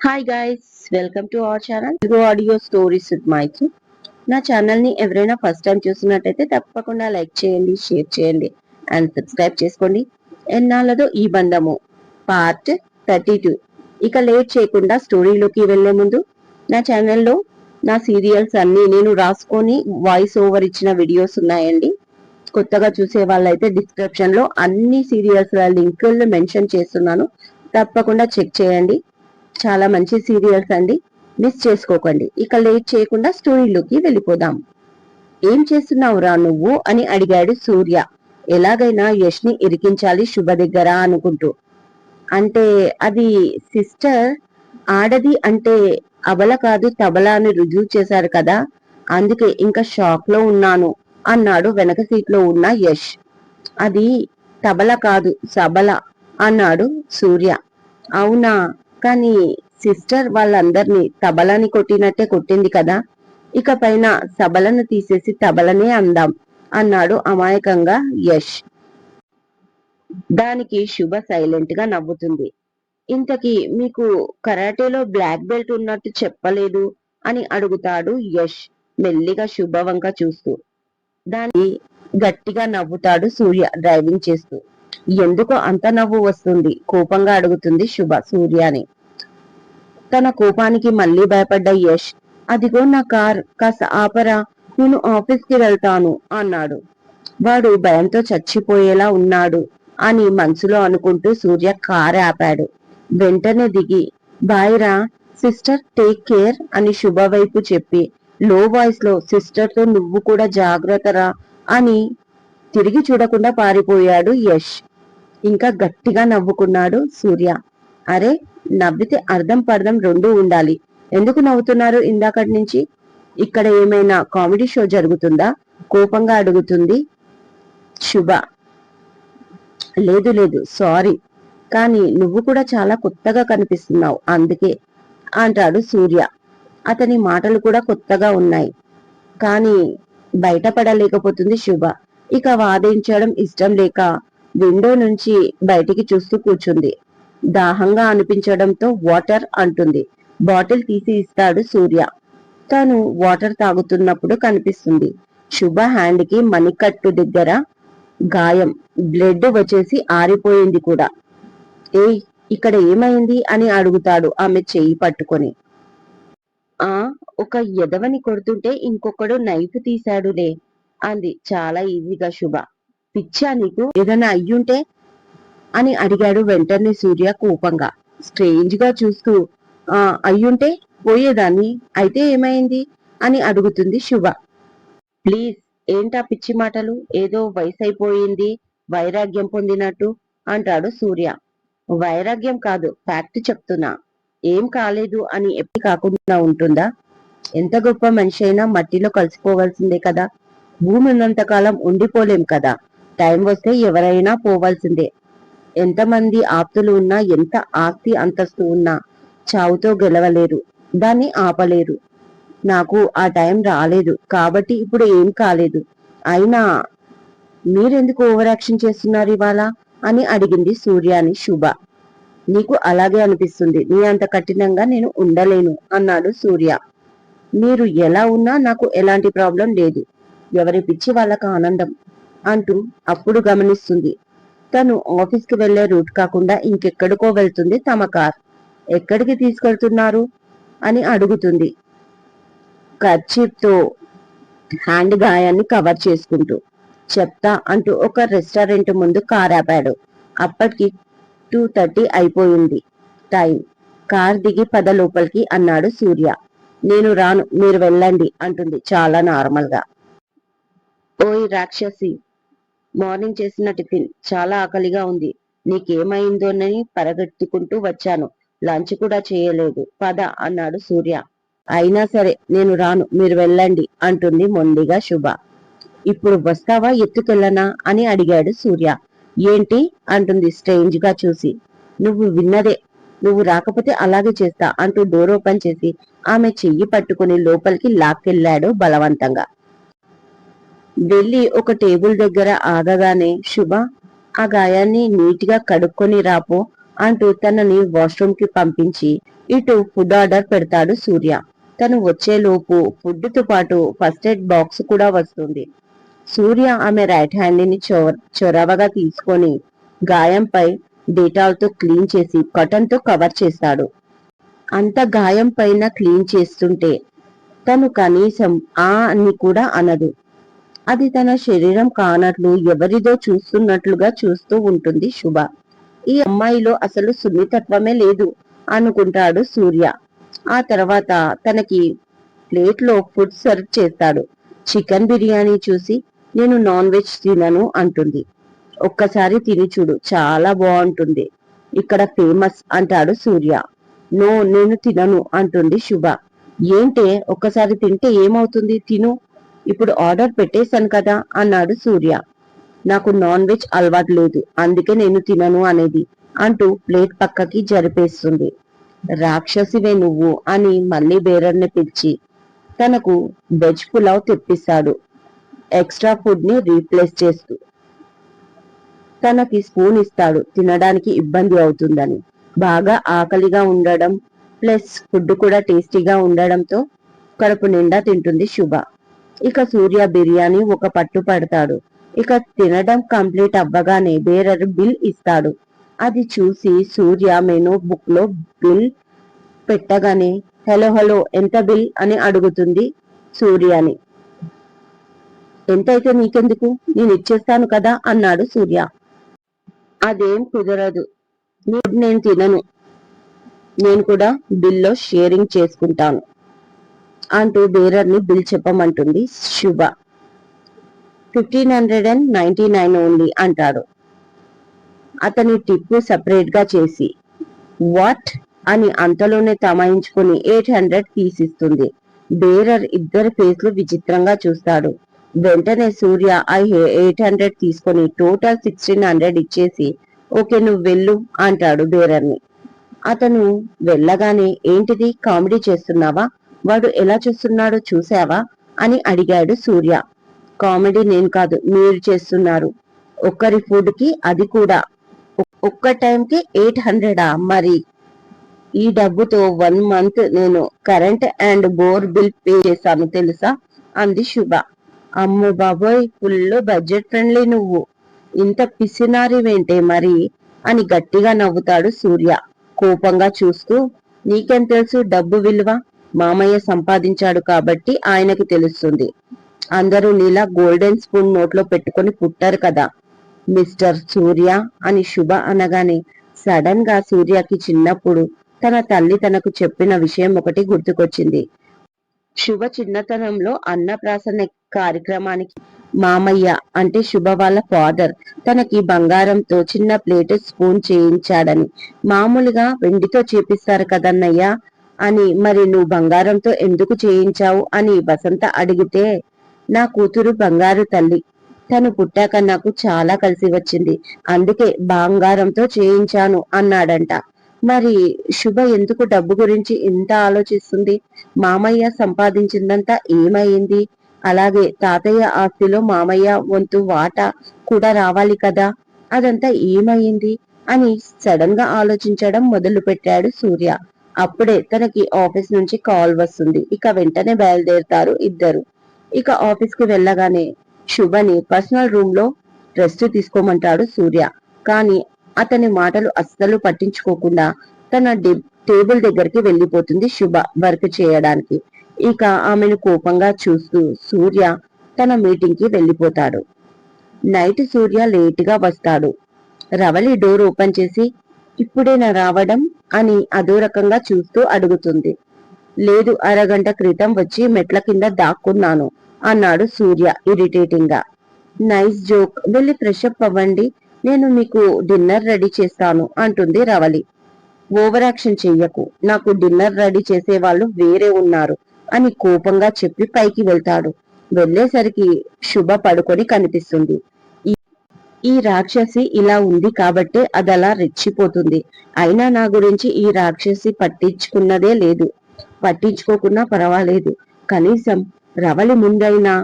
Hi guys welcome to our channel Telugu audio stories with Maitri నా ఛానల్ని ఎవరైనా first time చూసినట్టయితే తప్పకుండా లైక్ చేయండి షేర్ చేయండి అండ్ సబ్స్క్రైబ్ చేసుకోండి. ఎన్నాళ్ళదో ఈ బంధము. పార్ట్ థర్టీ టూ ఇక లేట్ చేయకుండా స్టోరీలోకి వెళ్ళే ముందు నా ఛానల్లో నా సీరియల్స్ అన్నీ నేను రాసుకొని వాయిస్ ఓవర్ ఇచ్చిన వీడియోస్ ఉన్నాయండి. కొత్తగా చూసే వాళ్ళైతే డిస్క్రిప్షన్లో అన్ని సీరియల్స్ లింకులు మెన్షన్ చేస్తున్నాను. తప్పకుండా చెక్ చేయండి. చాలా మంచి సీరియల్స్ అండి. మిస్ చేసుకోకండి. ఇక లేట్ చేయకుండా స్టోరీలోకి వెళ్ళిపోదాం. ఏం చేస్తున్నావురా నువ్వు? అని అడిగాడు సూర్య. ఎలాగైనా యష్ని ఇరికించాలి శుభ దగ్గర అనుకుంటూ. అంటే అది సిస్టర్ ఆడది అంటే అబల కాదు తబలా అని రుజువు చేశారు కదా. అందుకే ఇంకా షాక్లో ఉన్నాను అన్నాడు వెనక సీట్లో ఉన్న యష్. అది తబల కాదు సబల అన్నాడు సూర్య. అవునా? కానీ సిస్టర్ వాళ్ళందరినీ తబలని కొట్టినట్టే కొట్టింది కదా. ఇక పైన సబలను తీసేసి తబలనే అందాం అన్నాడు అమాయకంగా యష్. దానికి శుభ సైలెంట్గా నవ్వుతుంది. ఇంతకీ మీకు కరాటేలో బ్లాక్ బెల్ట్ ఉన్నట్టు చెప్పలేదు అని అడుగుతాడు యష్ మెల్లిగా శుభ వంక చూస్తూ. దాన్ని గట్టిగా నవ్వుతాడు సూర్య డ్రైవింగ్ చేస్తూ. ఎందుకు అంత నవ్వు వస్తుంది? కోపంగా అడుగుతుంది శుభ సూర్యాని. తన కోపానికి మళ్ళీ భయపడ్డ యష్ అదిగో నా కార్ కాస్త ఆపరా నేను ఆఫీస్కి వెళ్తాను అన్నాడు. వాడు భయంతో చచ్చిపోయేలా ఉన్నాడు అని మనసులో అనుకుంటూ సూర్య కార్ ఆపాడు. వెంటనే దిగి బాయ్రా సిస్టర్ టేక్ కేర్ అని శుభ వైపు చెప్పి లో వాయిస్లో సిస్టర్తో నువ్వు కూడా జాగ్రత్తరా అని తిరిగి చూడకుండా పారిపోయాడు యష్. ఇంకా గట్టిగా నవ్వుకున్నాడు సూర్య. అరే నవ్వితే అర్థం పర్థం రెండూ ఉండాలి. ఎందుకు నవ్వుతున్నారు ఇందాకటి నుంచి? ఇక్కడ ఏమైనా కామెడీ షో జరుగుతుందా? కోపంగా అడుగుతుంది శుభ. లేదు లేదు సారీ. కానీ నువ్వు కూడా చాలా కొత్తగా కనిపిస్తున్నావు అందుకే అంటాడు సూర్య. అతని మాటలు కూడా కొత్తగా ఉన్నాయి. కానీ బయటపడలేకపోతుంది శుభ. ఇక వాదించడం ఇష్టం లేక విండో నుంచి బయటికి చూస్తూ కూర్చుంది. దాహంగా అనిపించడంతో వాటర్ అంటుంది. బాటిల్ తీసి ఇస్తాడు సూర్య. తను వాటర్ తాగుతున్నప్పుడు కనిపిస్తుంది. శుభ హ్యాండ్కి మణికట్టు దగ్గర గాయం బ్లడ్ వచ్చేసి ఆరిపోయింది కూడా. ఏయ్ ఇక్కడ ఏమైంది అని అడుగుతాడు ఆమె చెయ్యి పట్టుకొని. ఆ ఒక ఎదవని కొడుతుంటే ఇంకొకడు నైఫ్ తీశాడులే. అంది. చాలా ఈజీగా శుభ. పిచ్చా నీకు? ఏదైనా అయ్యుంటే? అని అడిగాడు వెంటనే సూర్య కోపంగా. స్ట్రేంజ్గా చూస్తూ ఆ అయ్యుంటే పోయేదాన్ని. అయితే ఏమైంది? అని అడుగుతుంది శుభ. ప్లీజ్ ఏంటా పిచ్చి మాటలు? ఏదో వయసు అయిపోయింది వైరాగ్యం పొందినట్టు అంటాడు సూర్య. వైరాగ్యం కాదు ఫ్యాక్ట్ చెప్తున్నా. ఏం కాలేదు అని ఎప్పటి కాకుండా ఉంటుందా? ఎంత గొప్ప మనిషి అయినా మట్టిలో కలిసిపోవాల్సిందే కదా. భూమి ఉన్నంతకాలం ఉండిపోలేం కదా. టైం వస్తే ఎవరైనా పోవాల్సిందే. ఎంతమంది ఆప్తులు ఉన్నా ఎంత ఆస్తి అంతస్తు ఉన్నా చావుతో గెలవలేరు. దాన్ని ఆపలేరు. నాకు ఆ టైం రాలేదు. కాబట్టి ఇప్పుడు ఏం కాలేదు. అయినా మీరెందుకు ఓవరాక్షన్ చేస్తున్నారు ఇవాళ? అని అడిగింది సూర్యాని శుభ. నీకు అలాగే అనిపిస్తుంది. నీ అంత కఠినంగా నేను ఉండలేను అన్నాడు సూర్య. మీరు ఎలా ఉన్నా నాకు ఎలాంటి ప్రాబ్లం లేదు. ఎవరి పిచ్చి వాళ్ళకు ఆనందం అంటూ అప్పుడు గమనిస్తుంది. తను ఆఫీస్కి వెళ్ళే రూట్ కాకుండా ఇంకెక్కడికో వెళ్తుంది తమ కార్. ఎక్కడికి తీసుకెళ్తున్నారు? అని అడుగుతుంది. కర్చీఫ్తో హ్యాండ్ గాయాన్ని కవర్ చేసుకుంటూ చెప్తా అంటూ ఒక రెస్టారెంట్ ముందు కార్ ఆపాడు. అప్పటికి టూ థర్టీ అయిపోయింది. టైం. కార్ దిగి పద లోపలికి అన్నాడు సూర్య. నేను రాను మీరు వెళ్ళండి అంటుంది చాలా నార్మల్గా. ఓయ్ రాక్షసి మార్నింగ్ చేసిన టిఫిన్ చాలా ఆకలిగా ఉంది. నీకేమైందోనని పరగెత్తుకుంటూ వచ్చాను. లంచ్ కూడా చేయలేదు. పద అన్నాడు సూర్య. అయినా సరే నేను రాను. మీరు వెళ్ళండి అంటుంది మొండిగా శుభ. ఇప్పుడు వస్తావా ఎత్తుకెళ్ళనా అని అడిగాడు సూర్య. ఏంటి? అంటుంది స్ట్రేంజ్గా చూసి. నువ్వు విన్నదే. నువ్వు రాకపోతే అలాగే చేస్తా అంటూ డోర్ ఓపెన్ చేసి ఆమె చెయ్యి పట్టుకుని లోపలికి లాక్కెళ్ళాడు బలవంతంగా. వెళ్ళి ఒక టేబుల్ దగ్గర ఆగగానే శుభ ఆ గాయాన్ని నీట్గా కడుక్కొని రాపో అంటూ తనని వాష్రూమ్కి పంపించి ఇటు ఫుడ్ ఆర్డర్ పెడతాడు సూర్య. తను వచ్చేలోపు ఫుడ్తో పాటు ఫస్ట్ ఎయిడ్ బాక్స్ కూడా వస్తుంది. సూర్య ఆమె రైట్ హ్యాండ్ని చొరవగా తీసుకొని గాయంపై డేటాల్తో క్లీన్ చేసి కటన్తో కవర్ చేస్తాడు. అంత గాయం పైన క్లీన్ చేస్తుంటే తను కనీసం ఆ అని కూడా అనదు. అది తన శరీరం కానట్లు ఎవరిదో చూస్తున్నట్లుగా చూస్తూ ఉంటుంది శుభ. ఈ అమ్మాయిలో అసలు సున్నితత్వమే లేదు అనుకుంటాడు సూర్య. ఆ తర్వాత తనకి ప్లేట్లో ఫుడ్ సర్వ్ చేస్తాడు. చికెన్ బిర్యానీ చూసి నేను నాన్ వెజ్ తినను అంటుంది. ఒక్కసారి తిని చూడు చాలా బాగుంటుంది. ఇక్కడ ఫేమస్ అంటాడు సూర్య. నో నేను తినను అంటుంది శుభ. ఏంటే ఒక్కసారి తింటే ఏమవుతుంది? తిను. ఇప్పుడు ఆర్డర్ పెట్టేశాను కదా అన్నాడు సూర్య. నాకు నాన్ వెజ్ అలవాటు లేదు అందుకే నేను తినను అనేది అంటూ ప్లేట్ పక్కకి జరిపేస్తుంది. రాక్షసివే నువ్వు అని మళ్ళీ బేరర్ని పిలిచి తనకు వెజ్ పులావ్ తెప్పిస్తాడు. ఎక్స్ట్రా ఫుడ్ని రీప్లేస్ చేస్తూ తనకి స్పూన్ ఇస్తాడు తినడానికి ఇబ్బంది అవుతుందని. బాగా ఆకలిగా ఉండడం ప్లస్ ఫుడ్ కూడా టేస్టీగా ఉండడంతో కడుపు నిండా తింటుంది శుభ. ఇక సూర్య బిర్యానీ ఒక పట్టు పడతాడు. ఇక తినడం కంప్లీట్ అవ్వగానే బేరర్ బిల్ ఇస్తాడు. అది చూసి సూర్య మెనూ బుక్లో బిల్ పెట్టగానే హలో హలో ఎంత బిల్? అని అడుగుతుంది సూర్యని. ఎంతైతే నీకెందుకు? నేను ఇచ్చేస్తాను కదా అన్నాడు సూర్య. అదేం కుదరదు. నేను తినను. నేను కూడా బిల్లో షేరింగ్ చేసుకుంటాను. అంటూ బేరర్ని bill చెప్పమంటుంది Shubha fifteen hundred and ninety nine only అంటాడు. అతని టిప్పు సపరేట్గా చేసి వాట్? అని అంతలోనే తమాయించుకుని ఎయిట్ హండ్రెడ్ తీసిస్తుంది. బేరర్ ఇద్దరి ఫేస్లు విచిత్రంగా చూస్తాడు. వెంటనే సూర్య ఐ ఎయిట్ హండ్రెడ్ తీసుకొని టోటల్ సిక్స్టీన్ హండ్రెడ్ ఇచ్చేసి ఓకే నువ్వు వెళ్ళు అంటాడు బేరర్ని. అతను వెళ్ళగానే ఏంటిది? కామెడీ చేస్తున్నావా? వాడు ఎలా చూస్తున్నాడో చూశావా? అని అడిగాడు సూర్య. కామెడీ నేను కాదు మీరు చేస్తున్నారు. ఒక్కరి ఫుడ్కి అది కూడా. ఒక్క టైం కి ఎయిట్ హండ్రెడా? మరి ఈ డబ్బుతో వన్ మంత్ నేను current and bore bill pay చేశాను తెలుసా? అంది శుభ. అమ్ము బాబోయ్ ఫుల్ బడ్జెట్ ఫ్రెండ్లీ నువ్వు. ఇంత పిసినారివేంటే మరి? అని గట్టిగా నవ్వుతాడు సూర్య. కోపంగా చూస్తూ నీకేం తెలుసు డబ్బు విలువ? మామయ్య సంపాదించాడు కాబట్టి ఆయనకి తెలుస్తుంది. అందరూ నీలా గోల్డెన్ స్పూన్ నోట్లో పెట్టుకుని పుట్టారు కదా. మిస్టర్ సూర్య అని శుభ అనగానే సడన్గా సూర్యకి చిన్నప్పుడు తన తల్లి తనకు చెప్పిన విషయం ఒకటి గుర్తుకొచ్చింది. శుభ చిన్నతనంలో అన్నప్రాసన కార్యక్రమానికి మామయ్య అంటే శుభ వాళ్ళ ఫాదర్ తనకి బంగారంతో చిన్న ప్లేట్ స్పూన్ చేయించాడని మామూలుగా వెండితో చేపిస్తారు కదన్నయ్య. అని మరి నువ్వు బంగారంతో ఎందుకు చేయించావు అని వసంత అడిగితే నా కూతురు బంగారు తల్లి. తను పుట్టాక నాకు చాలా కలిసి వచ్చింది. అందుకే బంగారంతో చేయించాను అన్నాడంట. మరి శుభ ఎందుకు డబ్బు గురించి ఇంత ఆలోచిస్తుంది? మామయ్య సంపాదించిందంతా ఏమైంది? అలాగే తాతయ్య ఆస్తిలో మామయ్య వంతు వాటా కూడా రావాలి కదా? అదంతా ఏమైంది? అని సడన్గా ఆలోచించడం మొదలు పెట్టాడు సూర్య. అప్పుడే తనకి ఆఫీస్ నుంచి కాల్ వస్తుంది. ఇక వెంటనే బయలుదేరుతారు ఇద్దరు. ఇక ఆఫీస్కి వెళ్ళగానే శుభని పర్సనల్ రూమ్లో రెస్ట్ తీసుకోమంటాడు సూర్య. కానీ అతని మాటలు అస్సలు పట్టించుకోకుండా తన టేబుల్ దగ్గరికి వెళ్ళిపోతుంది శుభ వర్క్ చేయడానికి. ఇక ఆమెను కోపంగా చూస్తూ సూర్య తన మీటింగ్కి వెళ్ళిపోతాడు. నైట్ సూర్య లేట్గా వస్తాడు. రవలి డోర్ ఓపెన్ చేసి ఇప్పుడేనా రావడం? అని అదో రకంగా చూస్తూ అడుగుతుంది. లేదు అరగంట క్రితం వచ్చి మెట్ల కింద దాక్కున్నాను అన్నాడు సూర్య ఇరిటేటింగ్గా నైస్ జోక్. వెళ్ళి ఫ్రెష్ అప్ అవ్వండి నేను మీకు డిన్నర్ రెడీ చేస్తాను అంటుంది రవలి. ఓవర్ యాక్షన్ చెయ్యకు. నాకు డిన్నర్ రెడీ చేసే వాళ్ళు వేరే ఉన్నారు అని కోపంగా చెప్పి పైకి వెళ్తాడు. వెళ్ళేసరికి శుభ పడుకొని కనిపిస్తుంది. ఈ- రాక్షసి ఇలా ఉంది కాబట్టే అదలా రెచ్చిపోతుంది. అయినా నా గురించి ఈ రాక్షసి పట్టించుకున్నదే లేదు. పట్టించుకోకున్నా పర్వాలేదు. కనీసం రవలి ముందైనా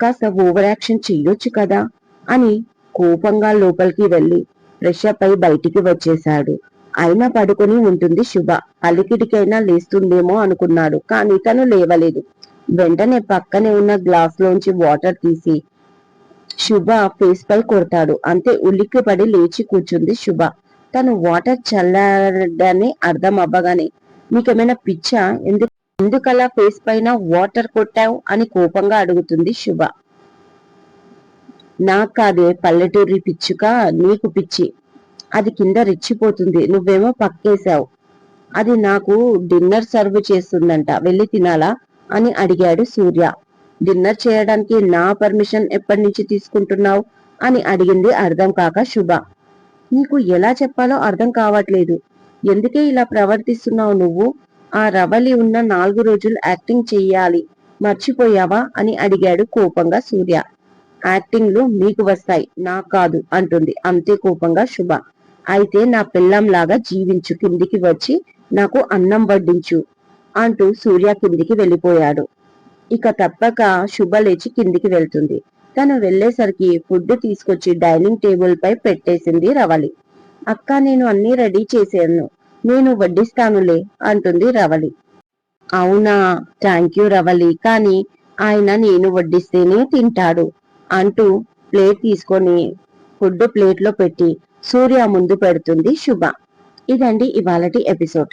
కాస్త ఓవర్ యాక్షన్ చెయ్యొచ్చు కదా అని కోపంగా లోపలికి వెళ్ళి ఫ్రెష్ అప్ అయి బయటికి వచ్చేశాడు. అయినా పడుకొని ఉంటుంది శుభ. అలికిడికైనా లేస్తుందేమో అనుకున్నాడు కానీ తను లేవలేదు. వెంటనే పక్కనే ఉన్న గ్లాస్ లోంచి వాటర్ తీసి శుభ ఫేస్ పై కొడతాడు. అంతే ఉలిక్కిపడి లేచి కూర్చుంది శుభ. తను వాటర్ చల్లారని అర్థం అవ్వగానే మీకేమైనా పిచ్చా? ఎందుకు ఎందుకలా ఫేస్ పైన వాటర్ కొట్టావు? అని కోపంగా అడుగుతుంది శుభ. నాకు కాదే పల్లెటూరి పిచ్చుక నీకు పిచ్చి. అది కింద రెచ్చిపోతుంది. నువ్వేమో పక్కేశావు. అది నాకు డిన్నర్ సర్వ్ చేస్తుందంట. వెళ్ళి తినాలా? అని అడిగాడు సూర్య. డిన్నర్ చేయడానికి నా పర్మిషన్ ఎప్పటి నుంచి తీసుకుంటున్నావు అని అడిగింది అర్థం కాక శుభ. నీకు ఎలా చెప్పాలో అర్థం కావట్లేదు. ఎందుకే ఇలా ప్రవర్తిస్తున్నావు నువ్వు? ఆ రవలి ఉన్న నాలుగు రోజులు యాక్టింగ్ చెయ్యాలి. మర్చిపోయావా? అని అడిగాడు కోపంగా సూర్య. యాక్టింగ్లు మీకు వస్తాయి నాకు కాదు అంటుంది. అంతే కోపంగా శుభ. అయితే నా పిల్లంలాగా జీవించు కిందికి వచ్చి నాకు అన్నం వడ్డించు అంటూ సూర్య కిందికి వెళ్ళిపోయాడు. ఇక తప్పక శుభ లేచి కిందికి వెళ్తుంది. తను వెళ్ళేసరికి ఫుడ్ తీసుకొచ్చి డైనింగ్ టేబుల్ పై పెట్టేసింది రవళి అక్క నేను అన్ని రెడీ చేశాను నేను వడ్డిస్తానులే అంటుంది రవళి అవునా థ్యాంక్ యూ రవళి కానీ ఆయన నేను వడ్డిస్తేనే తింటాడు అంటూ ప్లేట్ తీసుకొని ఫుడ్ ప్లేట్లో పెట్టి సూర్య ముందు పెడుతుంది శుభ. ఇదండి ఇవాళటి ఎపిసోడ్.